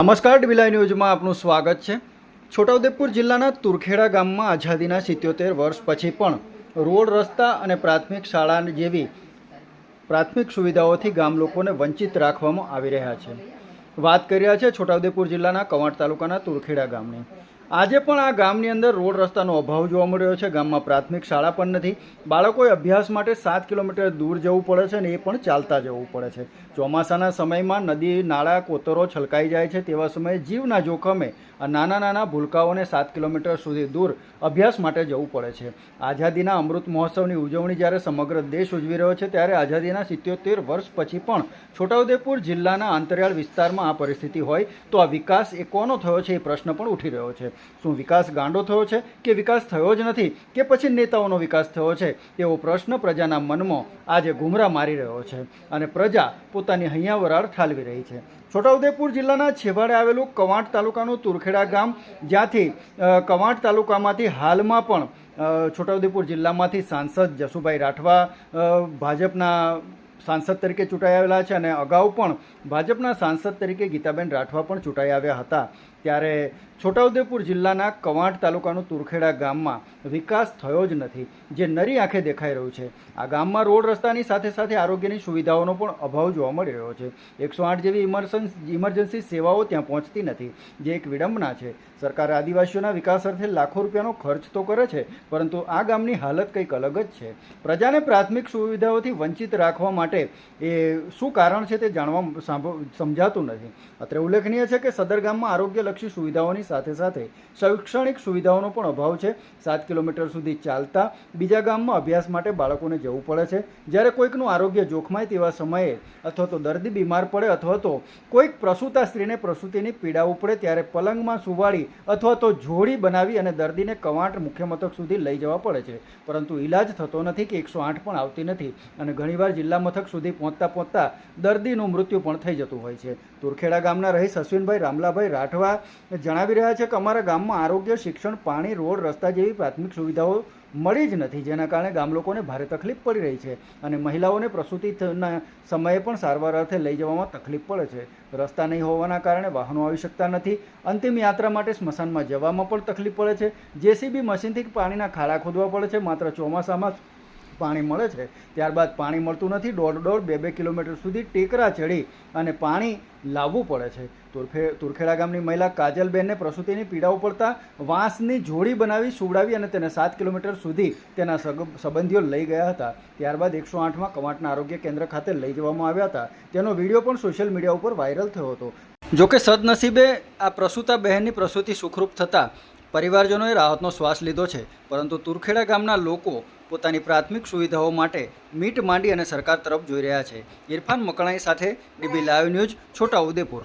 નમસ્કાર ડીબીલાઈ ન્યૂઝમાં આપનું સ્વાગત છે. છોટાઉદેપુર જિલ્લાના તુરખેડા ગામમાં આઝાદીના સિત્યોતેર વર્ષ પછી પણ રોડ રસ્તા અને પ્રાથમિક શાળા જેવી પ્રાથમિક સુવિધાઓથી ગામ લોકોને વંચિત રાખવામાં આવી રહ્યા છે. વાત કરી રહ્યા છે છોટાઉદેપુર જિલ્લાના કવાંટ તાલુકાના તુરખેડા ગામની. આજે પણ આ ગામની અંદર રોડ રસ્તાનો અભાવ જોવા મળી રહ્યો છે. ગામમાં પ્રાથમિક શાળા પણ નથી. બાળકોએ અભ્યાસ માટે સાત કિલોમીટર દૂર જવું પડે છે અને એ પણ ચાલતા જવું પડે છે. ચોમાસાના સમયમાં નદી, નાળા, કોતરો છલકાઈ જાય છે. તેવા સમયે જીવના જોખમે આ નાના નાના ભૂલકાઓને સાત કિલોમીટર સુધી દૂર અભ્યાસ માટે જવું પડે છે. આઝાદીના અમૃત મહોત્સવની ઉજવણી જ્યારે સમગ્ર દેશ ઉજવી રહ્યો છે, ત્યારે આઝાદીના સિત્યોતેર વર્ષ પછી પણ છોટાઉદેપુર જિલ્લાના અંતરિયાળ વિસ્તારમાં આ પરિસ્થિતિ હોય તો આ વિકાસ એ કોનો થયો છે એ પ્રશ્ન પણ ઉઠી રહ્યો છે. શું વિકાસ ગાંડો થયો છે કે વિકાસ થયો જ નથી કે પછી નેતાઓનો વિકાસ થયો છે? એવો પ્રશ્ન પ્રજાના મનમાં આજે ઘૂમરા મારી રહ્યો છે અને પ્રજા પોતાની હૈયા વરાળ ઠાલવી રહી છે. છોટાઉદેપુર જિલ્લાના છેવાડે આવેલું કવાંટ તાલુકાનું તુરખેડા ગામ, જ્યાંથી કવાંટ તાલુકામાંથી હાલમાં પણ છોટાઉદેપુર જિલ્લામાંથી સાંસદ જસુભાઈ રાઠવા ભાજપના સાંસદ તરીકે ચૂંટાઈ આવેલા છે અને અગાઉ પણ ભાજપના સાંસદ તરીકે ગીતાબેન રાઠવા પણ ચૂંટાઈ આવ્યા હતા. ત્યારે છોટાઉદેપુર જિલ્લાના કવાંટ તાલુકાનું તુરખેડા ગામમાં વિકાસ થયો જ નથી, જે નરી આંખે દેખાઈ રહ્યું છે. આ ગામમાં રોડ રસ્તાની સાથે સાથે આરોગ્યની સુવિધાઓનો પણ અભાવ જોવા મળી રહ્યો છે. એકસો આઠ જેવી ઇમરજન્સ ઇમરજન્સી સેવાઓ ત્યાં પહોંચતી નથી, જે એક વિડંબના છે. સરકાર આદિવાસીઓના વિકાસ અર્થે લાખો રૂપિયાનો ખર્ચ તો કરે છે, પરંતુ આ ગામની હાલત કંઈક અલગ જ છે. પ્રજાને પ્રાથમિક સુવિધાઓથી વંચિત રાખવા માટે એ શું કારણ છે તે જાણવા સમજાતું નથી. અત્રે ઉલ્લેખનીય છે કે સદર ગામમાં આરોગ્યલક્ષી સુવિધાઓની સાથે સાથે શૈક્ષણિક સુવિધાઓનો પણ અભાવ છે. સાત કિલોમીટર સુધી ચાલતા બીજા ગામમાં અભ્યાસ માટે બાળકોને જવું પડે છે. જ્યારે કોઈકનું આરોગ્ય જોખમાય તેવા સમયે અથવા તો દર્દી બીમાર પડે અથવા તો કોઈક પ્રસૂતા સ્ત્રીને પ્રસૂતિની પીડા ઉપડે ત્યારે પલંગમાં સુવાડી અથવા તો જોડી બનાવી અને દર્દીને કવાંટ મુખ્ય મથક સુધી લઈ જવા પડે છે. પરંતુ ઈલાજ થતો નથી કે એકસો આઠ પણ આવતી નથી અને ઘણીવાર જિલ્લા મથક સુધી પહોંચતા પહોંચતા દર્દીનું મૃત્યુ પણ થઈ જતું હોય છે. તુરખેડા ગામના રહીશ અશ્વિનભાઈ રામલાભાઈ રાઠવા જણાવી રહ્યા છે કે અમારા ગામમાં આરોગ્ય, શિક્ષણ, પાણી, રોડ, રસ્તા જેવી પ્રાથમિક સુવિધાઓ મળી જ નથી, જેના કારણે ગામ લોકોને ભારે તકલીફ પડી રહી છે અને મહિલાઓને પ્રસૂતિના સમયે પણ સારવાર અર્થે લઈ જવામાં તકલીફ પડે છે. રસ્તા નહીં હોવાના કારણે વાહનો આવી શકતા નથી. અંતિમ યાત્રા માટે સ્મશાનમાં જવામાં પણ તકલીફ પડે છે. જેસીબી મશીનથી પાણીના ખાડા ખોદવા પડે છે. માત્ર ચોમાસામાં પાણી મળે છે. ત્યારબાદ પાણી મળતું નથી. દોઢ દોઢ બે બે કિલોમીટર સુધી ટેકરા ચડી અને પાણી લાવવું પડે છે. તુરખે તુરખેડા ગામની મહિલા કાજલબેનને પ્રસૂતિની પીડાઓ પડતા વાંસની જોડી બનાવી સુવડાવી અને તેને સાત કિલોમીટર સુધી તેના સંબંધીઓ લઈ ગયા હતા. ત્યારબાદ એકસો આઠમાં કવાંટના આરોગ્ય કેન્દ્ર ખાતે લઈ જવામાં આવ્યા હતા. તેનો વીડિયો પણ સોશિયલ મીડિયા ઉપર વાયરલ થયો હતો. જોકે સદનસીબે આ પ્રસૂતા બહેનની પ્રસૂતિ સુખરૂપ થતાં પરિવારજનોએ રાહતનો શ્વાસ લીધો છે. પરંતુ તુરખેડા ગામના લોકો પોતાની પ્રાથમિક સુવિધાઓ માટે મીટ માંડી અને સરકાર તરફ જોઈ રહ્યા છે. ઇરફાન મકણાઈ સાથે DB live news, Chhota Udepur.